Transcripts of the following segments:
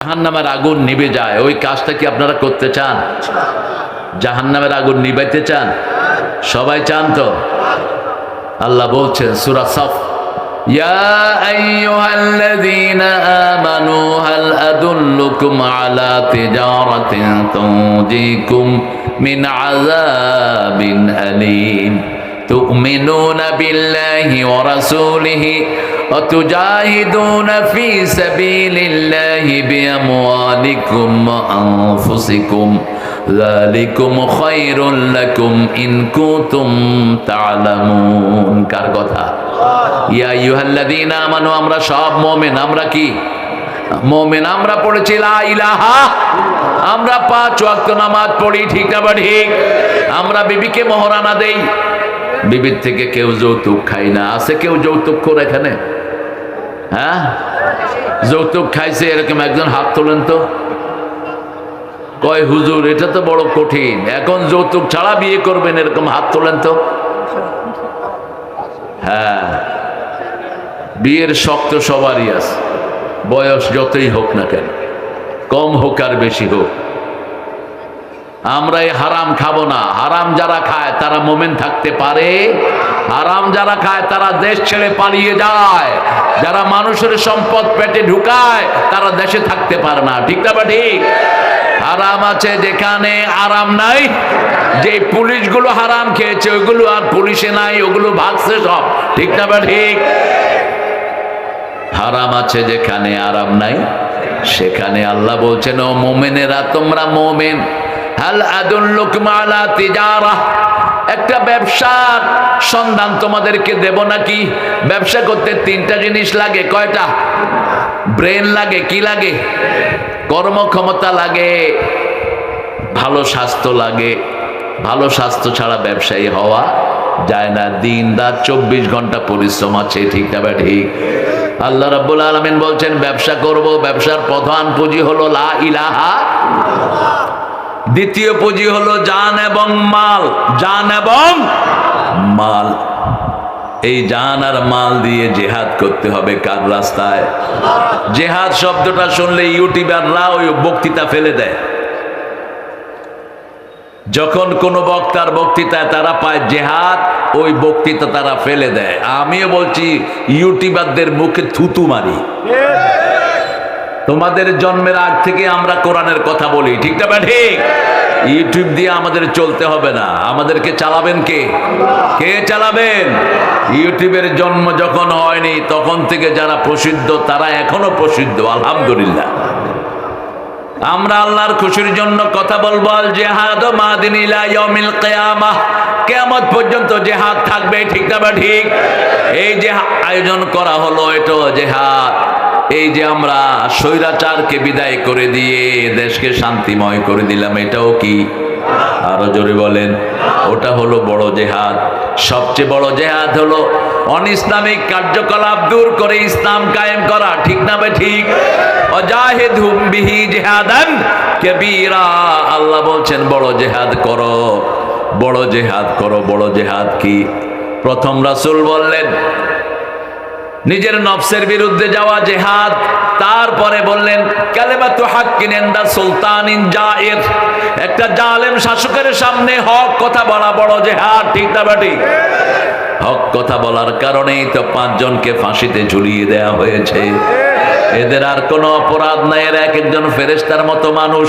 জাহান্নামের আগুন নিভে যায় ওই কাজটা কি আপনারা করতে চান জাহান্নামের আগুন নিভাইতে চান সবাই চান তো আল্লাহ বলছেন সুরা সফ يا أيها الذين آمنوا هل أدلكم على تجارة تنجيكم من عذاب أليم تؤمنون بالله ورسوله وتجاهدون في سبيل الله بأموالكم وأنفسكم ذلكم خير لكم إن كنتم تعلمون কার কথা ইয়া ইউহাল্লাযীনা আমানু আমরা সব মুমিন আমরা কি মুমিন আমরা পড়েছি লা ইলাহা আমরা পাঁচ ওয়াক্ত নামাজ পড়ি ঠিক না বা ঠিক আমরা বিবিকে মহারানা দেই বিবির থেকে কেউ যৌতুক খাই না। আছে কেউ যৌতুক করে এখানে? হ্যাঁ? যৌতুক খাইছে, এরকম একজন হাত তোলেন তো। কয়, হুজুর, এটা তো বড় কঠিন। এখন যৌতুক ছাড়া বিয়ে করবেন, এরকম হাত তোলেন তো? হ্যাঁ। বিয়ের শক্ত সবারই আছে। বয়স যতই হোক না কেন, কম হোক আর বেশি হোক। আমরা এই হারাম খাব না। হারাম যারা খায়, তারা মোমেন থাকতে পারে। হারাম যারা খায়, তারা দেশ ছেড়ে পালিয়ে যায়। যারা মানুষের সম্পদ পেটে ঢুকায়, তারা দেশে থাকতে পারে না। ঠিক না বা ঠিক? হারাম আছে যেখানে আরাম নাই। যে পুলিশগুলো হারাম খেয়েছে ওইগুলো আর পুলিশে নাই, ওগুলো ভাগছে সব। ঠিক না বা ঠিক? হারাম আছে যেখানে আরাম নাই, সেখানে আল্লাহ বলছেন, ও মোমেনেরা, তোমরা মোমেন। হাল আদুল্লুক মালা তিজারা। একটা ব্যবসার সন্ধান তোমাদেরকে দেব নাকি? ব্যবসা করতে তিনটা জিনিস লাগে, কয়টা? ব্রেন লাগে, কি লাগে? কর্মক্ষমতা লাগে, ভালো স্বাস্থ্য লাগে। ভালো স্বাস্থ্য ছাড়া ব্যবসায়ী হওয়া যায় না। দিন রাত চব্বিশ ঘণ্টা পরিশ্রম আছে, ঠিক না ঠিক আল্লাহ রাব্বুল আলমিন বলছেন, ব্যবসা করব। ব্যবসার প্রধান পুঁজি হলো লা ইলাহা দ্বিতীয় পুঁজি হলো জান এবং মাল। জান এবং মাল। এই জান আর মাল দিয়ে জেহাদ করতে হবে কার রাস্তায়? জেহাদ শব্দটা শুনলে ইউটিউবাররা ওই বক্তৃতা ফেলে দেয়। যখন কোনো বক্তার বক্তৃতায় তারা পায় জেহাদ, ওই বক্তৃতা তারা ফেলে দেয়। আমিও বলছি, ইউটিউবারদের মুখে থুতু মারি। তোমাদের জন্মের আগ থেকে আমরা কোরআনের কথা বলি ঠিক না ঠিক? ইউটিউব দিয়ে আমাদের চলতে হবে না। আমাদেরকে চালাবেন কে? কে চালাবেন? ইউটিউবের জন্ম যখন হয়নি, তখন থেকে যারা প্রসিদ্ধ, তারা এখনও প্রসিদ্ধ, আলহামদুলিল্লাহ। আমরা আল্লাহর খুশির জন্য কথা বলব, আল জেহাদ মাদিন ইলা পর্যন্ত জেহাদ থাকবে ঠিক না বা ঠিক? এই যে আয়োজন করা হলো, এটা জেহাদ। এই যে আমরা স্বৈরাচারকে বিদায় করে দিয়ে দেশকে শান্তিময় করে দিলাম, এটাও কি? আরও জোরে বলেন, ওটা হলো বড় জেহাদ। সবচেয়ে বড় জেহাদ হলো অনিসলামিক কার্যকলাপ দূর করে ইসলাম কায়েম করা, ঠিক না ঠিক? অজাহিদহুম বিহি জিহাদান কবীরা। আল্লাহ বলছেন, বড় জেহাদ করো, বড় জেহাদ করো, বড় জেহাদ কি? প্রথম রাসূল বললেন নিজের নফসের বিরুদ্ধে যাওয়া জেহাদ। তারপরে বললেন, কালেমাতু হাক্কিন ইনদা সুলতানিন জায়ের একটা জালেম শাসকের সামনে হক কথা বলা বড় জেহাদ, ঠিক না বাটি হক কথা বলার কারণেই তো পাঁচজনকে ফাঁসিতে ঝুলিয়ে দেয়া হয়েছে। এদের আর কোনো অপরাধ নাই, এরা এক একজন ফেরেস্তার মতো মানুষ।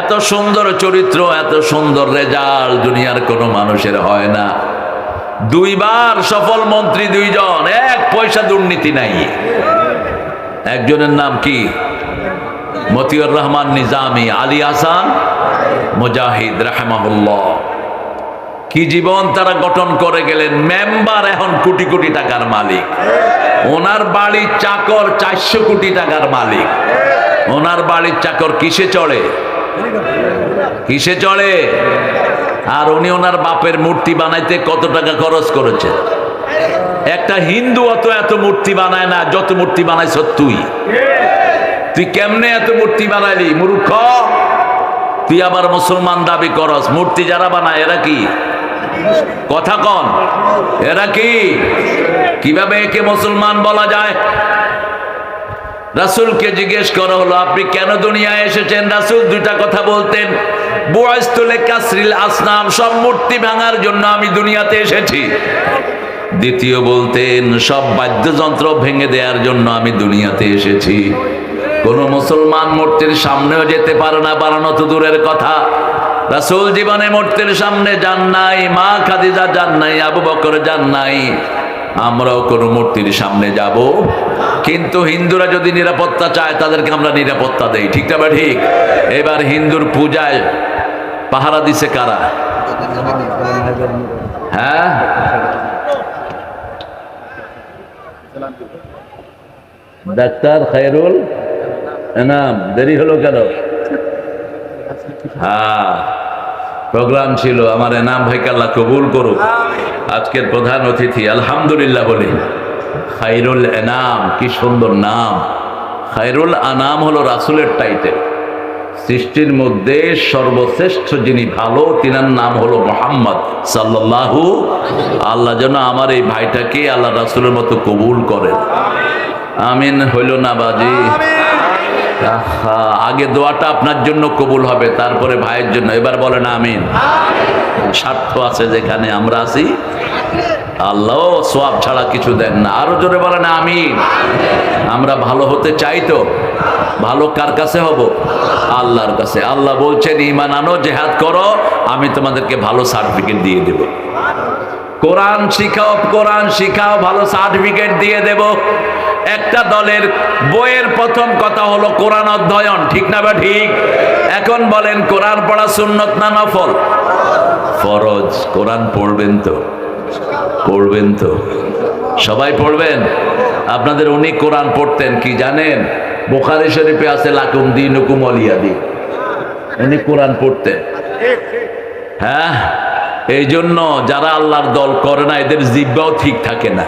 এত সুন্দর চরিত্র, এত সুন্দর রেজাল্ট দুনিয়ার কোনো মানুষের হয় না। দুইবার সফল মন্ত্রী দুইজন, এক পয়সা দুর্নীতি নাই। একজনের নাম কি? মতিউর রহমান নিজামি, আলী হাসান মুজাহিদ, রাহমাহুল্লাহ। কি জীবন তারা গঠন করে গেলেন? মেম্বার এখন কোটি কোটি টাকার মালিক। ওনার বাড়ির চাকর চারশো কোটি টাকার মালিক। ওনার বাড়ির চাকর কিসে চড়ে? কিসে চড়ে? আর উনি ওনার বাপের মূর্তি বানাইতে কত টাকা খরচ করেছে একটা হিন্দু অত এত মূর্তি বানায় না, যত মূর্তি বানাইছ তুই। তুই কেমনে এত মূর্তি বানাইলি, মূর্খ? তুই আবার মুসলমান দাবি করস, মূর্তি যারা বানায়, এরা কি? কথা কন, এরা কি? কীভাবে একে মুসলমান বলা যায়? রাসূলকে জিজ্ঞেস করা হলো, আপনি কেন দুনিয়ায় এসেছেন? রাসূল দুইটা কথা বলতেন। বুয়াইস্তুলে কাসরিল আসনাম, সব মূর্তি ভাঙার জন্য আমি দুনিয়াতে এসেছি। দ্বিতীয় বলতেন, সব বাদ্যযন্ত্র ভেঙে দেওয়ার জন্য আমি দুনিয়াতে এসেছি। কোন মুসলমান মূর্তির সামনেও যেতে পারে না বানানো তো দূরের কথা। রাসূল জীবনে মূর্তির সামনে যান নাই, মা খাদিজা যান নাই, আবু বকর যান নাই। আমরাও কোনো মূর্তির সামনে যাব। কিন্তু হিন্দুরা যদি নিরাপত্তা চায়, তাদেরকে আমরা নিরাপত্তা দেই। ঠিক না ঠিক? এবার হিন্দুর পূজায় পাহারা দিছে কারা? হ্যাঁ? ডাক্তার খায়রুল এনাম, দেরি হলো কেন? হ্যাঁ প্রোগ্রাম ছিল। আমার এনাম ভাইকে আল্লাহ কবুল করুক। আজকের প্রধান অতিথি, আলহামদুলিল্লাহ বলি। খাইরুল এনাম, কি সুন্দর নাম। খাইরুল আনাম হলো রাসুলের টাইটেল। সৃষ্টির মধ্যে সর্বশ্রেষ্ঠ যিনি ভালো, তিনার নাম হলো মোহাম্মদ সাল্লাল্লাহু আল্লাহ। যেন আমার এই ভাইটাকে আল্লাহ রাসুলের মতো কবুল করেন। আমিন হইল না বাজি। আগে দোয়াটা আপনার জন্য কবুল হবে, তারপরে ভাইয়ের জন্য। এবার বলেন আমিন। স্বার্থ আছে যেখানে আমরা আছি। আল্লাহ সোয়াব ছাড়া কিছু দেন না। আরও জোরে বলেন আমিন। আমরা ভালো হতে চাই তো। ভালো কার কাছে হব? আল্লাহর কাছে। আল্লাহ বলছেন ইমান আনো, জেহাদ করো, আমি তোমাদেরকে ভালো সার্টিফিকেট দিয়ে দেব। কোরআন শিখাও কোরআন শিখাও, ভালো সার্টিফিকেট দিয়ে দেব। একটা দলের বইয়ের প্রথম কথা হলো কোরআন অধ্যয়ন, ঠিক না বা ঠিক? এখন বলেন, কোরআন পড়া সুন্নত না নফল? ফরজ, কোরআন পড়বেন তো? পড়বেন তো? সবাই পড়বেন? আপনাদের উনি কোরআন পড়তেন, কি জানেন? বোখারি শরীফে আছে, লাকুম দিন হুকুম অলিয়াদি উনি কোরআন পড়তেন। হ্যাঁ? এই জন্য যারা আল্লাহর দল করে না, এদের জিব্বাও ঠিক থাকে না।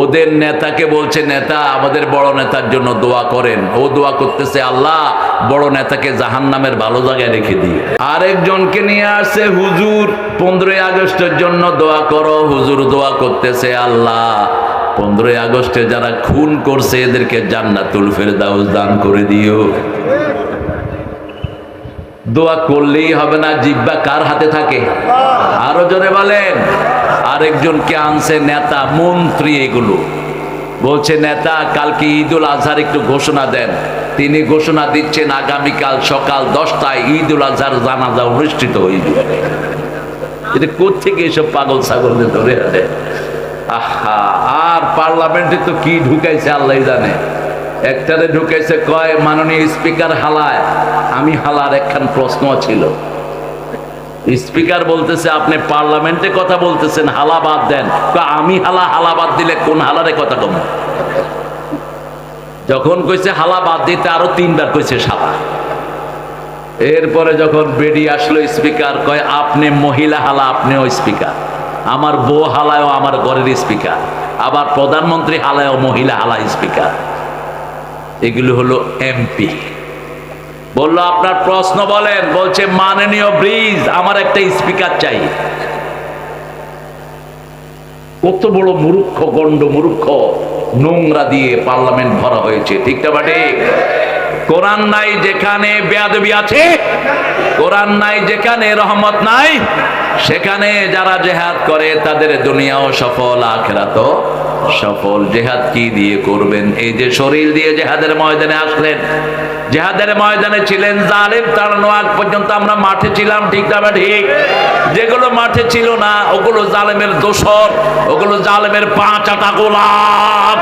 ওদের নেতাকে বলছে, নেতা, আমাদের বড় নেতার জন্য দোয়া করেন। ও দোয়া করতেছে, আল্লাহ, বড় নেতাকে জাহান নামের ভালো জায়গায় রেখে দিয়ে আরেকজনকে নিয়ে আসছে, হুজুর, পনেরোই আগস্টের জন্য দোয়া করো। হুজুর দোয়া করতেছে, আল্লাহ, পনেরোই আগস্টে যারা খুন করছে, এদেরকে জান্নাতুল ফেরদাউস দান করে দিও। দোয়া করলেই হবে না জিব্বা কার হাতে থাকে? আরও জোরে বলেন। আরেকজনকে আনছে নেতা মন্ত্রী এগুলো। বলছে নেতা কালকে ঈদুল আজহার একটু ঘোষণা দেন। তিনি ঘোষণা দিচ্ছেন আগামীকাল সকাল দশটায় ঈদুল আজহার জানাজা অনুষ্ঠিত হইবে এটা কোথেকে এসব পাগল ছাগলদের ধরে আনে আহা আর পার্লামেন্টে তো কি ঢুকাইছে আল্লাহ জানে। একটারে ঢুকেছে, কয়, মাননীয় স্পিকার হালায়। আমি হালার একখান প্রশ্ন ছিল। স্পিকার বলতেছে, আপনি পার্লামেন্টে কথা বলতেছেন, হালা বাদ দেন। আমি হালা হালা বাদ দিলে কোন হালারে কথা কম? যখন কইছে, হালা বাদ দিতে আরও তিনবার কইছে সালা। এরপরে যখন বেরিয়ে আসলো স্পিকার, কয়, আপনি মহিলা হালা, আপনিও স্পিকার। আমার বউ হালায়ও আমার ঘরের স্পিকার। আবার প্রধানমন্ত্রী হালায়ও মহিলা হালা স্পিকার। এগুলো হলো এমপি বলল, আপনার প্রশ্ন বলেন। বলছে, মাননীয় ব্রিজ, আমার একটা স্পিকার চাই। কত বড় মূর্খ, গণ্ড মূর্খ, নোংরা দিয়ে পার্লামেন্ট ভরা হয়েছে। ঠিক না বাটে কোরআন নাই যেখানে বেয়াদবি আছে, কোরআন নাই যেখানে রহমত নাই, সেখানে যারা জেহাদ করে, তাদের দুনিয়াও সফল আখেরাত সফল জেহাদ কি দিয়ে করবেন? এই যে শরীর দিয়ে জেহাদের ময়দানে আসলেন, জেহাদের ময়দানে ছিলেন জালেম তাড়ানো আগ পর্যন্ত আমরা মাঠে ছিলাম, ঠিক না ঠিক? যেগুলো মাঠে ছিল না, ওগুলো জালেমের দোসর ওগুলো জালেমের পাঁচ আটা গোলাপ।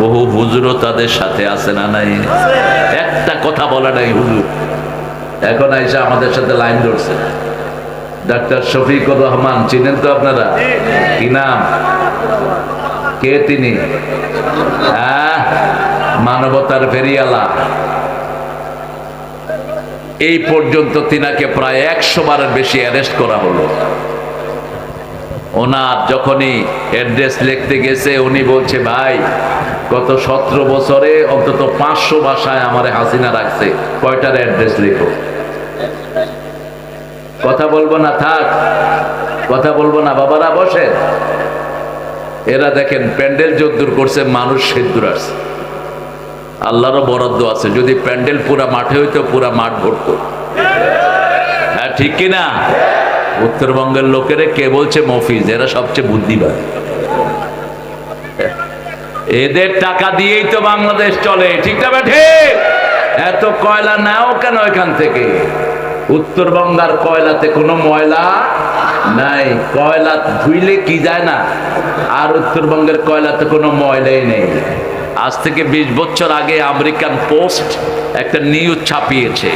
বহু হুজুরও তাদের সাথে আছে না নাই? একটা কথা বলা নাই হুজুর। এখন আইসা আমাদের সাথে লাইন ধরছে। ডাক্তার শফিকুর রহমান, চিনেন তো আপনারা? কি নাম? কে তিনি? হ্যাঁ মানবতার ফেরিয়ালা এই পর্যন্ত তিনাকে প্রায় একশো বারের বেশি অ্যারেস্ট করা হলো। ওনার যখনই অ্যাড্রেস লিখতে গেছে, উনি বলছে, ভাই, গত সতেরো বছরে অন্তত পাঁচশো ভাষায় আমার হাসিনা রাখছে। কয়টার অ্যাড্রেস লিখো? কথা বলব না, থাক। কথা বলব না, বাবারা, বসেন। এরা দেখেন প্যান্ডেল যদ্দুর করছে, মানুষ সেদ্দুর আসছে। আল্লাহরও বরাদ্দ আছে, যদি প্যান্ডেল পুরা মাঠে হইতো, পুরা মাঠ ভরতো। হ্যাঁ ঠিক কিনা উত্তরবঙ্গের লোকেরে কে বলছে? মফিজ, এরা সবচেয়ে বুদ্ধিমান। এদের টাকা দিয়েই তো বাংলাদেশ চলে, ঠিক না ঠিক? এত কয়লা নাও কেন এখান থেকে? উত্তরবঙ্গার কয়লাতে কোনো ময়লা নাই কয়লা ধুইলে কি যায় না? আর উত্তরবঙ্গের কয়লাতে কোনো ময়লাই নেই। আজ থেকে বিশ বছর আগে আমেরিকান পোস্ট একটা নিউজ ছাপিয়েছে।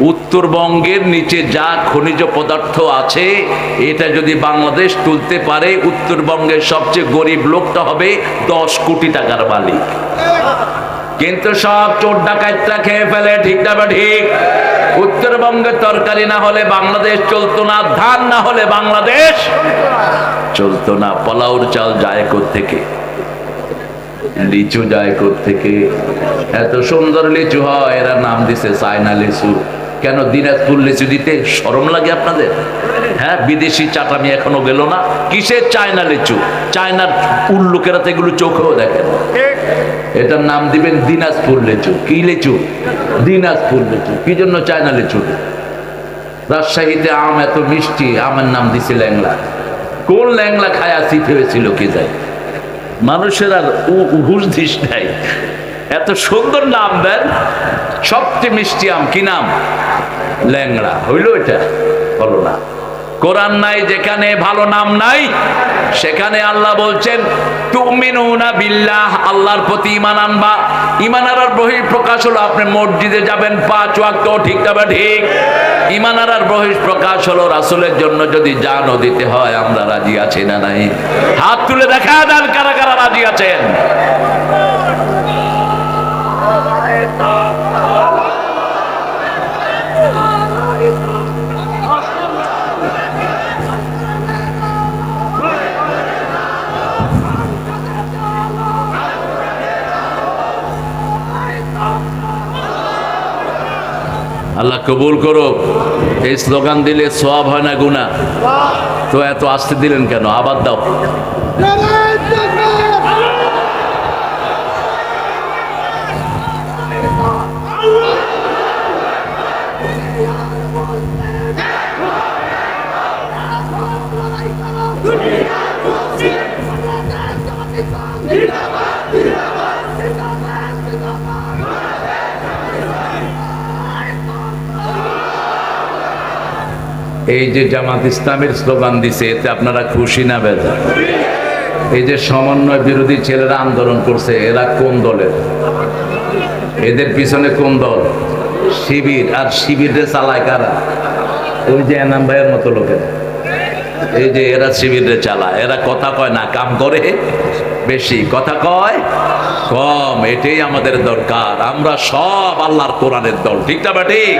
উত্তরবঙ্গের নিচে যা খনিজ পদার্থ আছে, এটা যদি বাংলাদেশ তুলতে পারে, উত্তরবঙ্গের সবচেয়ে গরিব লোকটা হবে দশ কোটি টাকার মালিক। কিন্তু সব চোর ডাকাতরা খেয়ে ফেলে, ঠিক না বা ঠিক? উত্তরবঙ্গের তরকারি না হলে বাংলাদেশ চলতো না, ধান না হলে বাংলাদেশ চলতো না পলাউর চাল যায় থেকে লিচু যায় থেকে এত সুন্দর লিচু হয়, এরা নাম দিছে চায়না লিচু। কেন দিনাজপুর লিচু দিতে সরম লাগে আপনাদের? হ্যাঁ বিদেশি চাটামি এখনও গেল না। কিসের চায়না লিচু? চায়নার উল্লুকেরা তো এগুলো চোখেও দেখে না এটার নাম দিবেন দিনাজপুর লিচু। কি লিচু? দিনাজপুর লেচু। কি জন্য চায়না লিচু? রাজশাহীতে আম এত মিষ্টি, আমের নাম দিছে ল্যাংলা। কোন ল্যাংলা খায়া শীত হয়েছিল কি যায় মানুষের আর হুশ দিস নাই। এত সুন্দর নাম দেন, সবচেয়ে মিষ্টি আম। কি নাম? ল্যাংড়া হইল এটা? হলো না। কোরআন নাই, যেখানে ভালো নাম নাই, সেখানে আল্লাহ বলছেন, তুমিনুনা বিল্লাহ আল্লাহর প্রতি ইমান আনবা। ইমান আনার বহির প্রকাশ হলো আপনি মসজিদে যাবেন, পাঁচ ওয়াক্ত, ঠিক তবে ঠিক? ইমান আনার বহির প্রকাশ হলো রাসূলের জন্য যদি জানও দিতে হয়, আমরা রাজি আছি না নাই? হাত তুলে দেখা দেন কারা কারা রাজি আছেন। আল্লাহ কবুল করো এই স্লোগান দিলে সব হয় না গুণা তো এত আসতে দিলেন কেন? আবার দাও। এই যে জামাত ইসলামের স্লোগান দিছে, এতে আপনারা খুশি না বেজা? এই যে সমন্বয় বিরোধী ছেলেরা আন্দোলন করছে, এরা কোন দলের? এদের পিছনে কোন দল? শিবির, আর শিবিরে চালায় কারা? ওই যে এনাম ভাইয়ের মতো লোকের। এই যে এরা শিবিরে চালায়, এরা কথা কয় না, কাম করে বেশি। কথা কয় কম, এটাই আমাদের দরকার। আমরা সব আল্লাহর কোরআনের দল, ঠিক না বা ঠিক?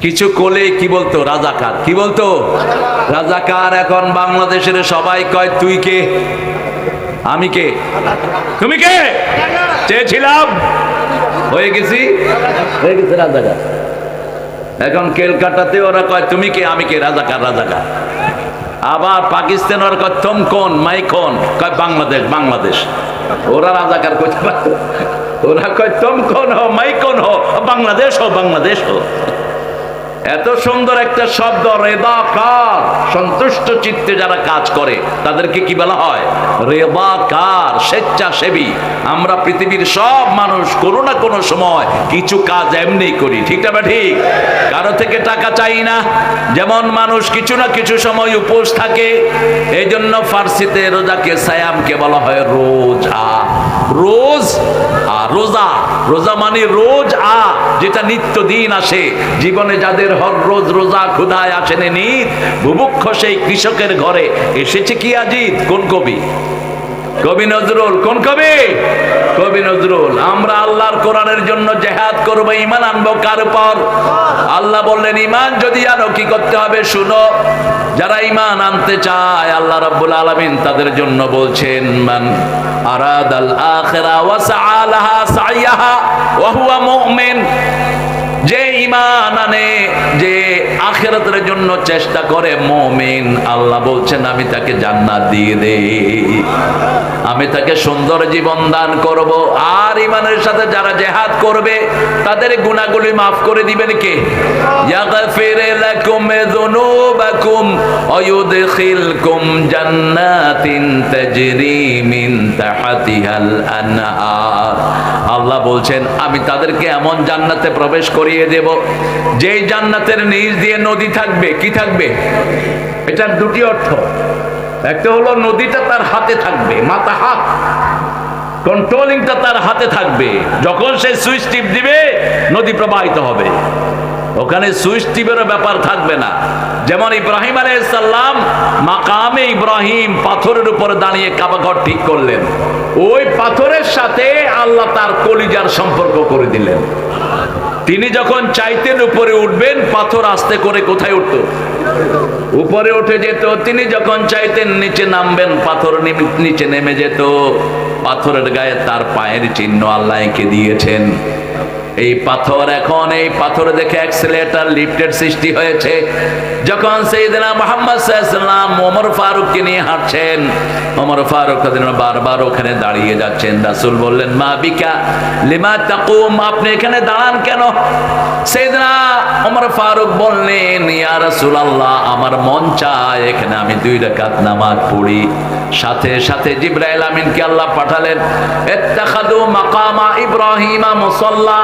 কিছু কোলে কি বলতো? রাজাকার। কি বলতো? রাজাকার এখন বাংলাদেশের সবাই কয় তুই কে? আমি কে? তুমি কে? চেয়েছিলাম। হয়ে গেছি? হয়ে গেছে রাজাকার। এখন কেলকাটাতে ওরা কয় তুমি কে? আমি কে? রাজাকার রাজাকার। আবার পাকিস্তান ওরা কয় তুম কোন? মাই কোন? কয় বাংলাদেশ বাংলাদেশ। ওরা রাজাকার করতে পারত। ওরা কয় তুম কোন হো মাই কোন হো বাংলাদেশ হো বাংলাদেশ হো এত সুন্দর একটা শব্দ রেদাকার সন্তুষ্ট চিত্তে যারা কাজ করে, তাদেরকে কি বলা হয়? রেদাকার স্বেচ্ছাসেবী। আমরা পৃথিবীর সব মানুষ কোনো না কোনো সময় কিছু কাজ এমনি করি, ঠিক না ঠিক? কারও থেকে টাকা চাই না। যেমন মানুষ কিছু না কিছু সময় উপোস থাকে এই জন্য ফার্সিতে রোজাকে সায়ামকে বলা হয় রোজা। রোজ আর রোজা রোজা মানে রোজ আ যেটা নিত্য দিন আসে। জীবনে যাদের হর রোজ রোজা ক্ষুধায় আসেনি নিত বুভুক্ষ সেই কৃষকের ঘরে। এসেছে কি আজিত? কোন কবি? কবি নজরুল। কোন কবি? কবি নজরুল। আমরা আল্লাহর কোরআনের জন্য জেহাদ করব ইমান আনব কার উপর? আল্লাহ বললেন ইমান যদি আনো, কি করতে হবে? শুনো, যারা ইমান আনতে চায়, আল্লাহ রাব্বুল আলামিন তাদের জন্য বলছেন, মান আরাদাল আখিরা ওয়া সাআলাহা সাইয়াহা ওয়া হুয়া মুমিন। ইমান আনে, যে আখেরাতের জন্য চেষ্টা করে, মমিন আল্লাহ বলছেন, আমি তাকে জান্নাত দিয়ে দেই। আমি তাকে সুন্দর জীবন দান করব। আর ইমানের সাথে যারা জেহাদ করবে, তাদের গুণাগুলি মাফ করে দিবেন কে? জান্নাতিন তাজরি মিন তাহতিহাল আনহার আল্লাহ বলছেন, আমি তাদেরকে এমন জান্নাতে প্রবেশ করিয়ে দেব, যেই জান্নাতের নিচ দিয়ে নদী থাকবে, কি থাকবে? এটার দুটি অর্থ। একটা হলো নদীটা তার হাতে থাকবে, মাথা হাত। কন্ট্রোলিংটা তার হাতে থাকবে। যখন সে সুইচ টিপ দিবে, নদী প্রবাহিত হবে। ওখানে সুইচ টিপেরও ব্যাপার থাকবে না। যেমন ইব্রাহিম আলাইসাল্লাম মাকামে ইব্রাহিম পাথরের উপরে দাঁড়িয়ে কাবাঘর ঠিক করলেন। ওই পাথরের সাথে আল্লাহ তার কলিজার সম্পর্ক করে দিলেন। তিনি যখন চাইতেন উপরে উঠবেন, পাথর আস্তে করে কোথায় উঠত? উপরে উঠে যেত। তিনি যখন চাইতেন নিচে নামবেন, পাথর নিচে নেমে যেত। পাথরের গায়ে তার পায়ের চিহ্ন আল্লাহকে দিয়েছেন। এই পাথর এখন, এই পাথর দেখে অ্যাক্সিলেটার লিফটের সৃষ্টি হয়েছে। যখন সেইদিনা মোহাম্মদ সাল্লাম ওমর ফারুককে নিয়ে হাঁটছেন, ওমর ফারুক বারবার ওখানে দাঁড়িয়ে যাচ্ছেন। রাসূল বললেন, মা বিকা, লিমা তাকুম, আপনি এখানে দাঁড়ান কেন? সেই সেইদিনা ওমর ফারুক বললেন, ইয়া রাসূলুল্লাহ, আমার মন চায় এখানে আমি দুই রাকাত নামাজ পড়ি। সাথে সাথে জিব্রাইল আমিনকে আল্লাহ পাঠালেন ইত্তাখাদু মাকামা ইব্রাহিমা মুসাল্লা।